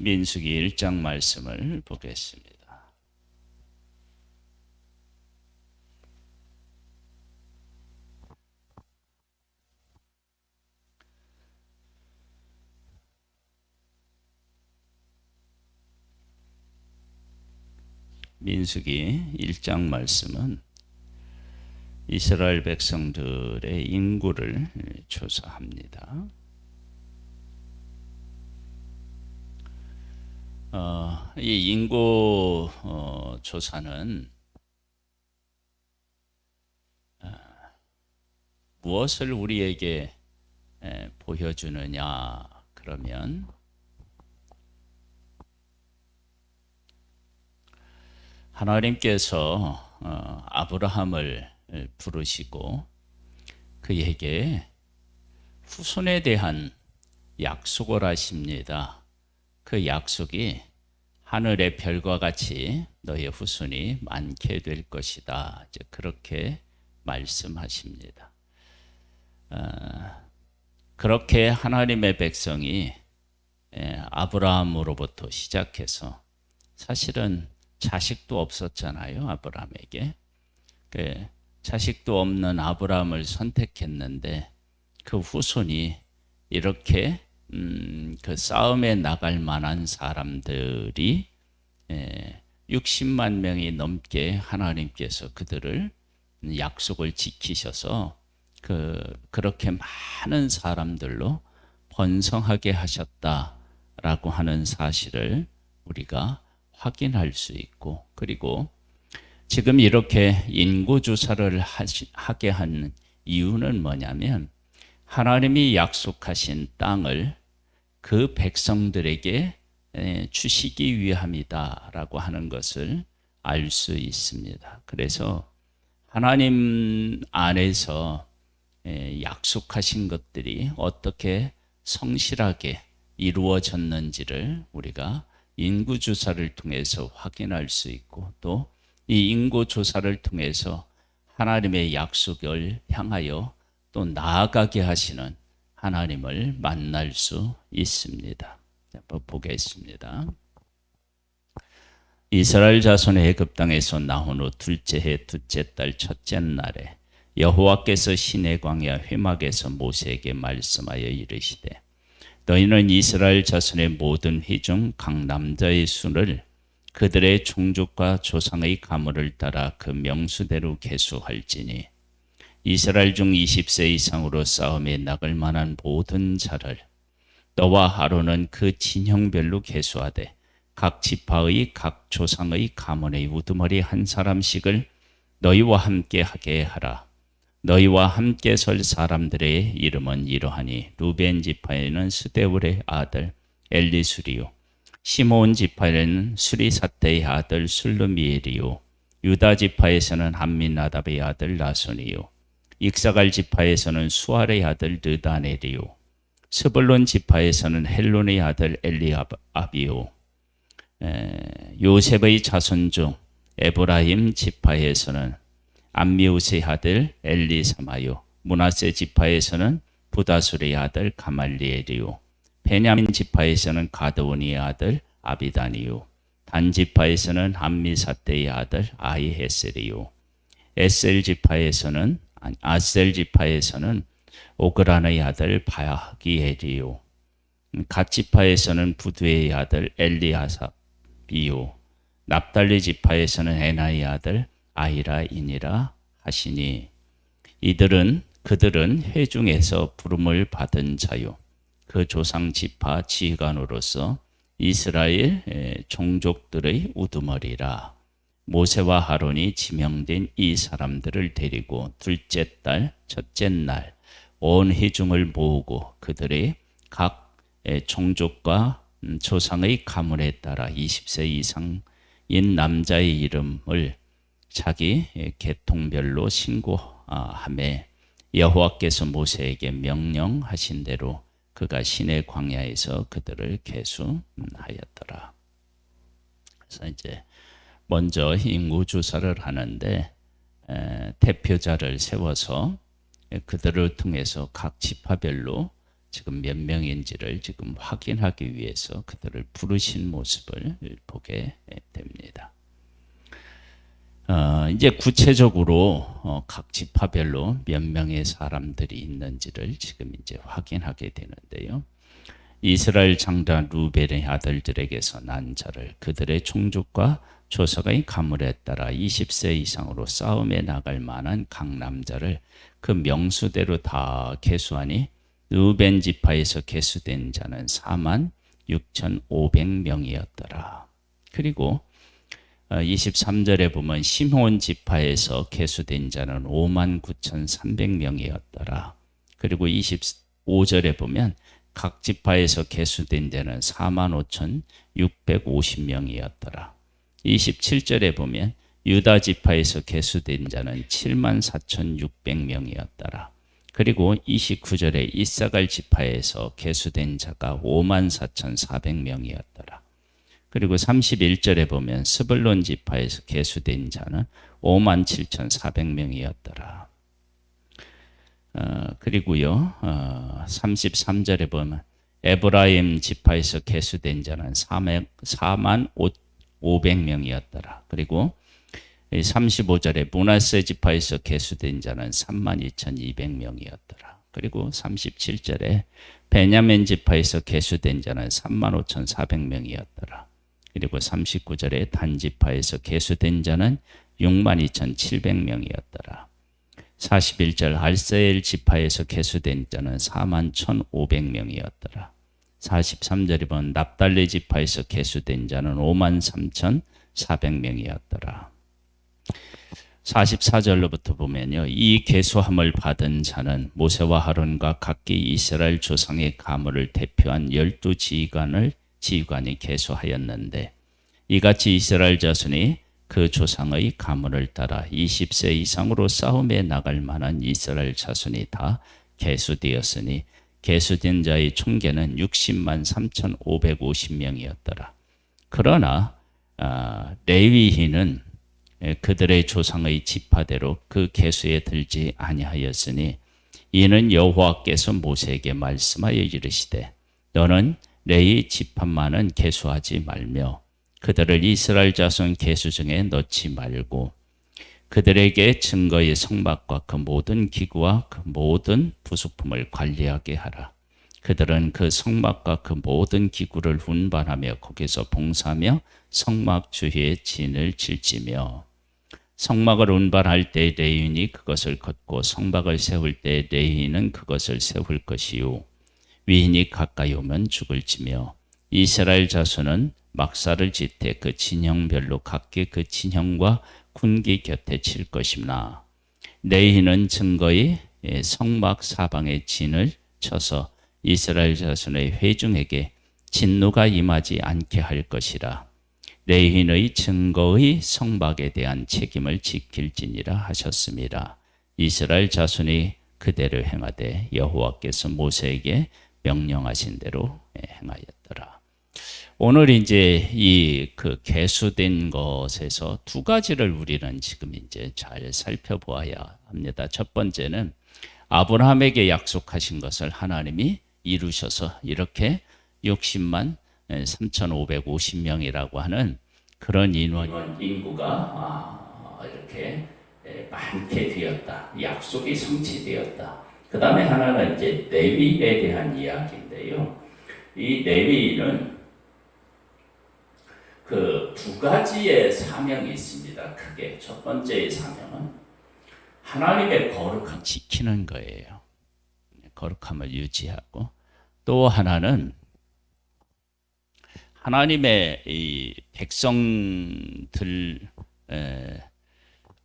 민수기 1장 말씀을 보겠습니다. 민수기 1장 말씀은 이스라엘 백성들의 인구를 조사합니다. 어, 이 인구 어, 조사는 어, 무엇을 우리에게 에, 보여주느냐 그러면 하나님께서 어, 아브라함을 부르시고 그에게 후손에 대한 약속을 하십니다. 그 약속이 하늘의 별과 같이 너의 후손이 많게 될 것이다. 그렇게 말씀하십니다. 어, 그렇게 하나님의 백성이 예, 아브라함으로부터 시작해서 사실은 자식도 없었잖아요. 아브라함에게. 그 자식도 없는 아브라함을 선택했는데 그 후손이 이렇게 음, 그 싸움에 나갈 만한 사람들이 예, 60만 명이 넘게 하나님께서 그들을 약속을 지키셔서 그 그렇게 많은 사람들로 번성하게 하셨다라고 하는 사실을 우리가 확인할 수 있고 그리고 지금 이렇게 인구 조사를 하게 한 이유는 뭐냐면 하나님이 약속하신 땅을 그 백성들에게 주시기 위함이다라고 하는 것을 알 수 있습니다. 그래서 하나님 안에서 약속하신 것들이 어떻게 성실하게 이루어졌는지를 우리가 인구 조사를 통해서 확인할 수 있고 또 이 인구 조사를 통해서 하나님의 약속을 향하여 또 나아가게 하시는 하나님을 만날 수 있습니다. 한번 보겠습니다. 이스라엘 자손의 애굽 땅에서 나온 후 둘째 해 둘째 달 첫째 날에 여호와께서 시내 광야 회막에서 모세에게 말씀하여 이르시되 너희는 이스라엘 자손의 모든 회중 각 남자의 수를 그들의 종족과 조상의 가문을 따라 그 명수대로 계수할지니 이스라엘 중 20세 이상으로 싸움에 나갈 만한 모든 자를 너와 아론은 그 진형별로 계수하되 각 지파의 각 조상의 가문의 우두머리 한 사람씩을 너희와 함께 하게 하라. 너희와 함께 설 사람들의 이름은 이러하니 루벤 지파에는 스데울의 아들 엘리수리요 시몬 지파에는 수리사테의 아들 술루미엘이요 유다 지파에서는 한민나답의 아들 나손이요 익사갈 지파에서는 수알의 아들 느다넬이요. 스불론 지파에서는 헬론의 아들 엘리압이요. 요셉의 자손 중 에브라임 지파에서는 암미우스의 아들 엘리사마요. 문하세 지파에서는 부다술의 아들 가말리엘이요. 베냐민 지파에서는 가드온의 아들 아비다니요. 단 지파에서는 암미사떼의 아들 아이헤셀이요. 에셀 지파에서는 아셀 지파에서는 오그란의 아들 바기엘이요. 갓 지파에서는 부두의 아들 엘리아삽이요. 납달리 지파에서는 에나의 아들 아이라이니라 하시니 이들은 그들은 회중에서 부름을 받은 자요. 그 조상 지파 지휘관으로서 이스라엘 종족들의 우두머리라 모세와 하론이 지명된 이 사람들을 데리고 둘째 달 첫째 날 온 회중을 모으고 그들의 각 종족과 음, 조상의 가문에 따라 20세 이상인 남자의 이름을 자기 계통별로 신고함에 여호와께서 모세에게 명령하신 대로 그가 시내 광야에서 그들을 계수하였더라. 그래서 이제 먼저 인구 조사를 하는데 대표자를 세워서 그들을 통해서 각 지파별로 지금 몇 명인지를 지금 확인하기 위해서 그들을 부르신 모습을 보게 됩니다. 어, 이제 구체적으로 어, 각 지파별로 몇 명의 사람들이 있는지를 지금 이제 확인하게 되는데요. 이스라엘 장자 루벨의 아들들에게서 난 자를 그들의 총족과 조서가의 가물에 따라 20세 이상으로 싸움에 나갈 만한 각 남자를 그 명수대로 다 계수하니 루벤 지파에서 계수된 자는 4만 6,500명이었더라. 그리고 23절에 보면 시몬 지파에서 계수된 자는 5만 9,300명이었더라. 그리고 25절에 보면 각 지파에서 계수된 자는 4만 5,650명이었더라. 27절에 보면 유다 지파에서 계수된 자는 7만 4,600명이었더라. 그리고 29절에 이사갈 지파에서 계수된 자가 5만 4,400명이었더라. 그리고 31절에 보면 스불론 지파에서 계수된 자는 5만 7,400명이었더라. 어, 그리고요, 어, 33절에 보면 에브라임 지파에서 계수된 자는 4만 500명이었더라. 그리고 35절에 문하세 지파에서 계수된 자는 3만 2,200명이었더라. 그리고 37절에 베냐민 지파에서 계수된 자는 3만 5,400명이었더라. 그리고 39절에 단 지파에서 계수된 자는 6만 2,700명이었더라. 41절 알세엘 지파에서 계수된 자는 4만 1,500명이었더라. 43절에 본 납달리 지파에서 계수된 자는 5만 3,400명이었더라. 44절로부터 보면요. 이 계수함을 받은 자는 모세와 하론과 각기 이스라엘 조상의 가문을 대표한 열두 지휘관을 지휘관이 계수하였는데 이같이 이스라엘 자손이 그 조상의 가문을 따라 20세 이상으로 싸움에 나갈 만한 이스라엘 자손이 다 계수되었으니 계수된 자의 총계는 60만 3,550명이었더라. 그러나 아, 레위인은 그들의 조상의 지파대로 그 계수에 들지 아니하였으니 이는 여호와께서 모세에게 말씀하여 이르시되 너는 레위 지파만은 계수하지 말며 그들을 이스라엘 자손 계수 중에 넣지 말고 그들에게 증거의 성막과 그 모든 기구와 그 모든 부속품을 관리하게 하라. 그들은 그 성막과 그 모든 기구를 운반하며 거기서 봉사하며 성막 주위에 진을 질지며 성막을 운반할 때 레인이 그것을 걷고 성막을 세울 때 레인은 그것을 세울 것이요 위인이 가까이 오면 죽을 지며 이스라엘 자손은 막사를 짓되 그 진영별로 각기 그 진영과 군기 곁에 칠 것이나 레인은 증거의 성막 사방에 진을 쳐서 이스라엘 자손의 회중에게 진노가 임하지 않게 할 것이라 레인의 증거의 성막에 대한 책임을 지킬지니라 하셨습니다. 이스라엘 자손이 그대로 행하되 여호와께서 모세에게 명령하신 대로 행하였더라. 오늘 이제 이 그 개수된 것에서 두 가지를 우리는 지금 이제 잘 살펴보아야 합니다. 첫 번째는 아브라함에게 약속하신 것을 하나님이 이루셔서 이렇게 60만 3,550명이라고 하는 그런 인원 인구가 이렇게 많게 되었다. 약속이 성취되었다. 그 다음에 하나는 이제 레위에 대한 이야기인데요. 이 레위는 그 두 가지의 사명이 있습니다. 크게 첫 번째의 사명은 하나님의 거룩함 지키는 거예요. 거룩함을 유지하고 또 하나는 하나님의 이 백성들 에,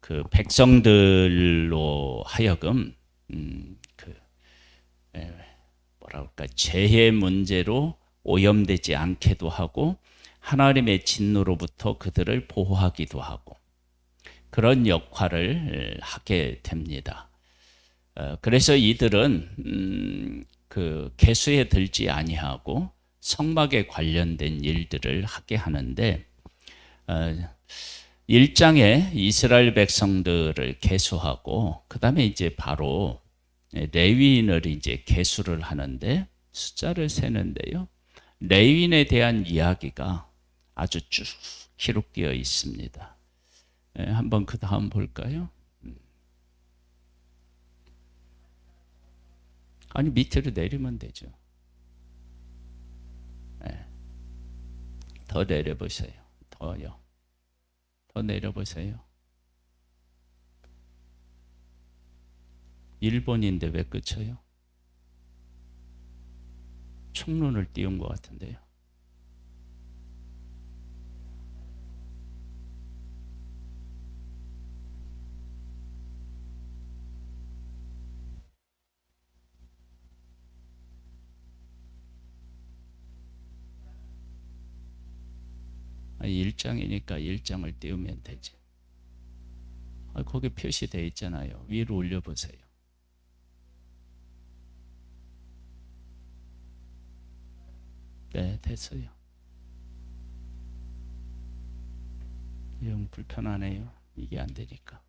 그 백성들로 하여금 음, 그 에, 그럴까 죄의 문제로 오염되지 않게도 하고 하나님의 진노로부터 그들을 보호하기도 하고 그런 역할을 하게 됩니다. 어, 그래서 이들은 음, 그 개수에 들지 아니하고 성막에 관련된 일들을 하게 하는데 어, 1장에 이스라엘 백성들을 개수하고 그다음에 이제 바로 레위인을 이제 개수를 하는데 숫자를 세는데요. 레윈에 대한 이야기가 아주 쭉 기록되어 있습니다. 예, 한번 그 다음 볼까요? 음. 아니 밑으로 내리면 되죠. 예. 더 내려보세요. 더요. 더 내려보세요. 일본인데 왜 끝쳐요? 총론을 띄운 것 같은데요. 아, 1장이니까 1장을 띄우면 되지. 아, 거기 표시되어 있잖아요. 위로 올려보세요. 네, 됐어요. 영 불편하네요. 이게 안 되니까.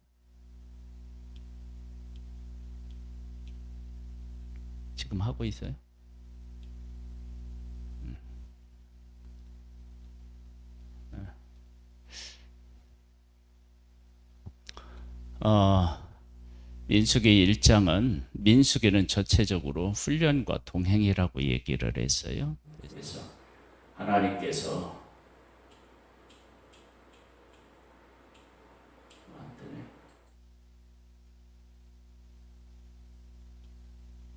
지금 하고 있어요? 어, 민수기 1장은 민수기는 전체적으로 훈련과 동행이라고 얘기를 했어요. 그래서 하나님께서.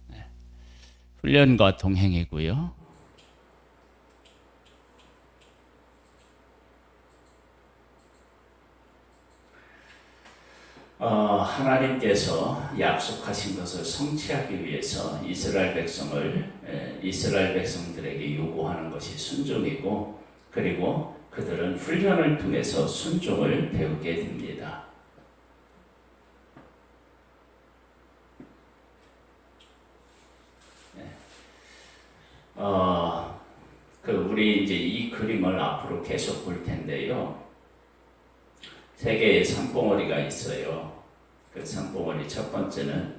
네. 훈련과 동행이고요. 어, 하나님께서 약속하신 것을 성취하기 위해서 이스라엘 백성을 에, 이스라엘 백성들에게 요구하는 것이 순종이고 그리고 그들은 훈련을 통해서 순종을 배우게 됩니다. 네. 어, 그 우리 이제 이 그림을 앞으로 계속 볼 텐데요. 세 개의 산봉우리가 있어요. 그 산봉우리 첫 번째는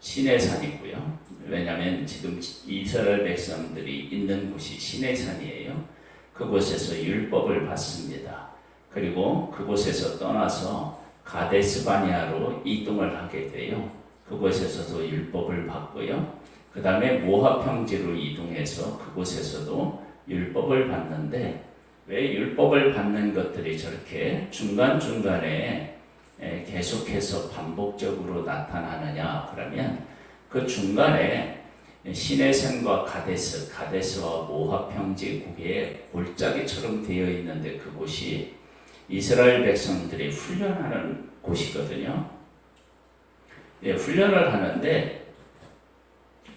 시내산이고요. 왜냐하면 지금 이스라엘 백성들이 있는 곳이 시내산이에요. 그곳에서 율법을 받습니다. 그리고 그곳에서 떠나서 가데스바니아로 이동을 하게 돼요. 그곳에서도 율법을 받고요. 그 다음에 모압 평지로 이동해서 그곳에서도 율법을 받는데 왜 율법을 받는 것들이 저렇게 중간중간에 계속해서 반복적으로 나타나느냐 그러면 그 중간에 시내산과 가데스, 가데스와 모압 평지국에 골짜기처럼 되어 있는데 그곳이 이스라엘 백성들이 훈련하는 곳이거든요. 예, 훈련을 하는데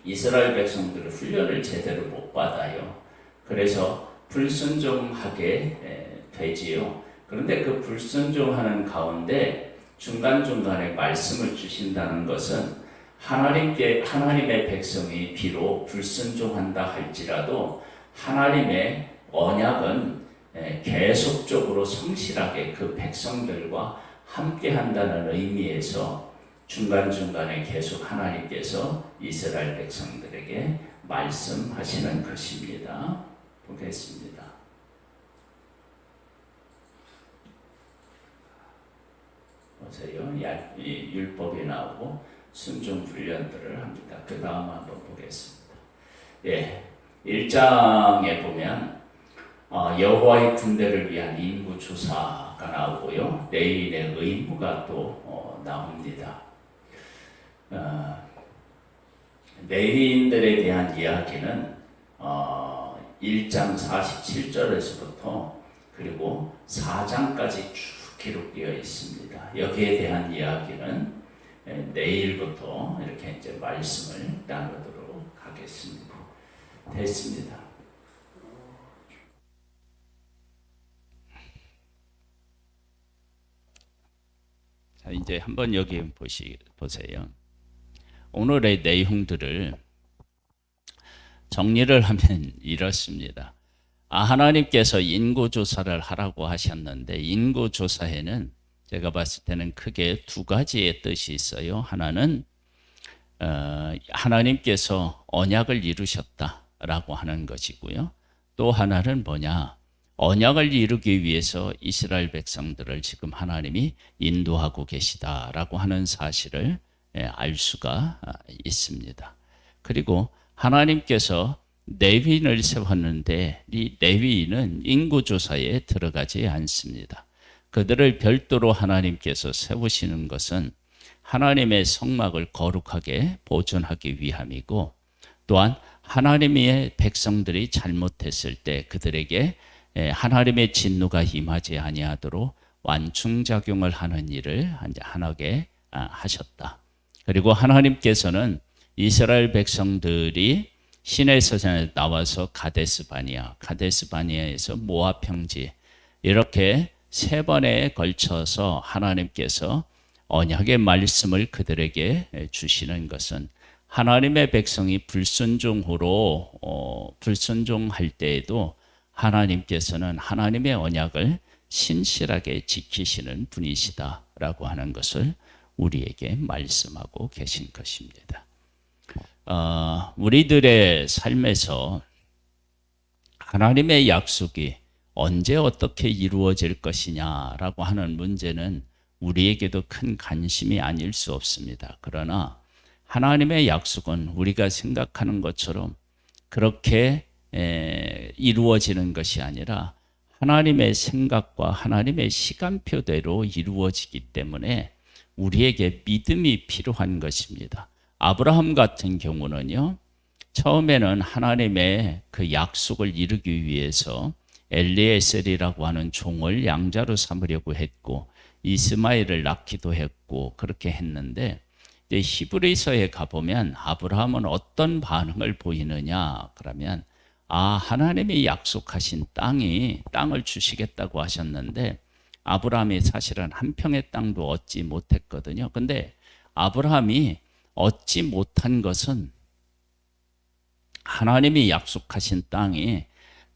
이스라엘 백성들은 훈련을 제대로 못 받아요. 그래서 불순종하게 되지요. 그런데 그 불순종하는 가운데 중간중간에 말씀을 주신다는 것은 하나님께 하나님의 백성이 비록 불순종한다 할지라도 하나님의 언약은 계속적으로 성실하게 그 백성들과 함께 한다는 의미에서 중간중간에 계속 하나님께서 이스라엘 백성들에게 말씀하시는 것입니다. 보겠습니다. 보세요. 율법이 나오고 순종 훈련들을 합니다. 그 다음 한번 보겠습니다. 예, 1장에 보면 어, 여호와의 군대를 위한 인구 조사가 나오고요. 레인의 의무가 또 어, 나옵니다. 어, 레인들에 대한 이야기는 어, 1장 47절에서부터 그리고 4장까지 쭉 기록되어 있습니다. 여기에 대한 이야기는 내일부터 이렇게 이제 말씀을 나누도록 하겠습니다. 됐습니다. 자, 이제 한번 여기 보시, 보세요. 오늘의 내용들을 정리를 하면 이렇습니다. 아, 하나님께서 인구조사를 하라고 하셨는데, 인구조사에는 제가 봤을 때는 크게 두 가지의 뜻이 있어요. 하나는, 어, 하나님께서 언약을 이루셨다. 있다라고 하는 것이고요. 또 하나는 뭐냐? 언약을 이루기 위해서 이스라엘 백성들을 지금 하나님이 인도하고 계시다라고 하는 사실을 예, 알 수가 아, 있습니다. 그리고 하나님께서 레위인을 세웠는데 이 레위인은 인구 조사에 들어가지 않습니다. 그들을 별도로 하나님께서 세우시는 것은 하나님의 성막을 거룩하게 보존하기 위함이고 또한 하나님의 백성들이 잘못했을 때 그들에게 예, 하나님의 진노가 임하지 아니하도록 완충작용을 하는 일을 하나게 아, 하셨다. 그리고 하나님께서는 이스라엘 백성들이 시내에서 나와서 가데스 바니아, 가데스 바니아에서 모압 평지 이렇게 세 번에 걸쳐서 하나님께서 언약의 말씀을 그들에게 주시는 것은 하나님의 백성이 불순종으로 어, 불순종할 때에도 하나님께서는 하나님의 언약을 신실하게 지키시는 분이시다라고 하는 것을 우리에게 말씀하고 계신 것입니다. 어, 우리들의 삶에서 하나님의 약속이 언제 어떻게 이루어질 것이냐라고 하는 문제는 우리에게도 큰 관심이 아닐 수 없습니다. 그러나 하나님의 약속은 우리가 생각하는 것처럼 그렇게 에, 이루어지는 것이 아니라 하나님의 생각과 하나님의 시간표대로 이루어지기 때문에 우리에게 믿음이 필요한 것입니다. 아브라함 같은 경우는요, 처음에는 하나님의 그 약속을 이루기 위해서 엘리에셀이라고 하는 종을 양자로 삼으려고 했고 이스마엘을 낳기도 했고 그렇게 했는데 히브리서에 가보면 아브라함은 어떤 반응을 보이느냐 그러면 아 하나님이 약속하신 땅이 땅을 주시겠다고 하셨는데 아브라함이 사실은 한 평의 땅도 얻지 못했거든요. 근데 아브라함이 얻지 못한 것은 하나님이 약속하신 땅이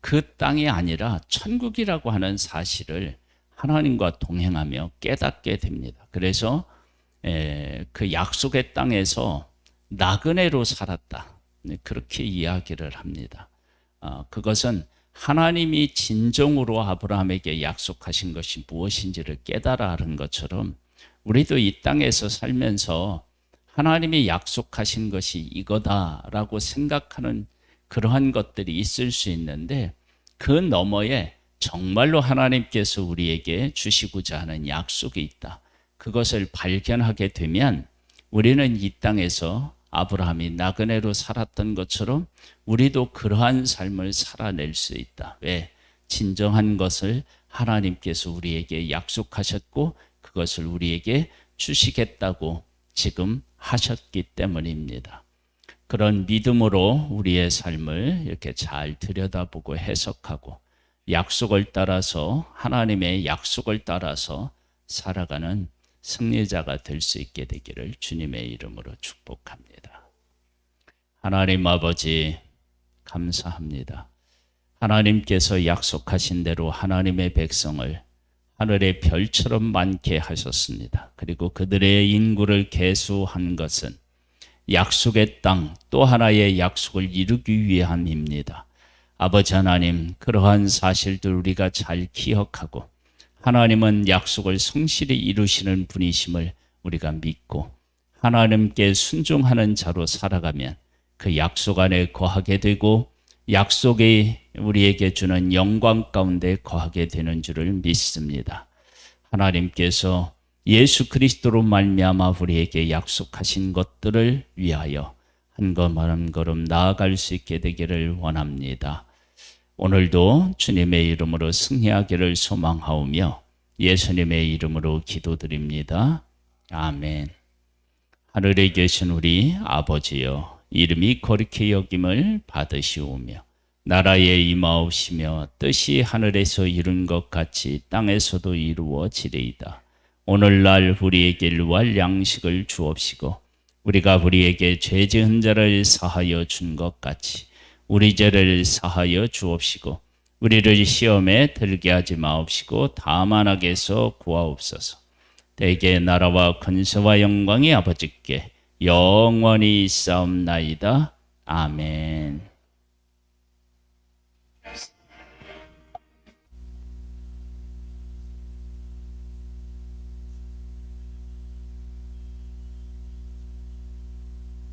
그 땅이 아니라 천국이라고 하는 사실을 하나님과 동행하며 깨닫게 됩니다. 그래서 그 약속의 땅에서 나그네로 살았다. 네, 그렇게 이야기를 합니다. 어, 그것은 하나님이 진정으로 아브라함에게 약속하신 것이 무엇인지를 깨달아 하는 것처럼 우리도 이 땅에서 살면서 하나님이 약속하신 것이 이거다라고 생각하는 그러한 것들이 있을 수 있는데 그 너머에 정말로 하나님께서 우리에게 주시고자 하는 약속이 있다. 그것을 발견하게 되면 우리는 이 땅에서 아브라함이 나그네로 살았던 것처럼 우리도 그러한 삶을 살아낼 수 있다. 왜? 진정한 것을 하나님께서 우리에게 약속하셨고 그것을 우리에게 주시겠다고 지금 하셨기 때문입니다. 그런 믿음으로 우리의 삶을 이렇게 잘 들여다보고 해석하고 약속을 따라서 하나님의 약속을 따라서 살아가는 승리자가 될 수 있게 되기를 주님의 이름으로 축복합니다. 하나님 아버지 감사합니다. 하나님께서 약속하신 대로 하나님의 백성을 하늘의 별처럼 많게 하셨습니다. 그리고 그들의 인구를 계수한 것은 약속의 땅 또 하나의 약속을 이루기 위함입니다. 아버지 하나님, 그러한 사실들 우리가 잘 기억하고 하나님은 약속을 성실히 이루시는 분이심을 우리가 믿고 하나님께 순종하는 자로 살아가면 그 약속 안에 거하게 되고 약속이 우리에게 주는 영광 가운데 거하게 되는 줄을 믿습니다. 하나님께서 예수 그리스도로 말미암아 우리에게 약속하신 것들을 위하여 한 걸음 한 걸음 나아갈 수 있게 되기를 원합니다. 오늘도 주님의 이름으로 승리하기를 소망하오며 예수님의 이름으로 기도드립니다. 아멘. 하늘에 계신 우리 아버지여 이름이 거룩히 여김을 받으시오며 나라에 임하옵시며 뜻이 하늘에서 이룬 것 같이 땅에서도 이루어지리이다. 오늘날 우리에게 일할 양식을 주옵시고 우리가 우리에게 죄 지은 자를 사하여 준 것 같이 우리 죄를 사하여 주옵시고 우리를 시험에 들게 하지 마옵시고 다만 악에서 구하옵소서. 대개 나라와 근세와 영광이 아버지께 영원히 있사옵나이다. 아멘.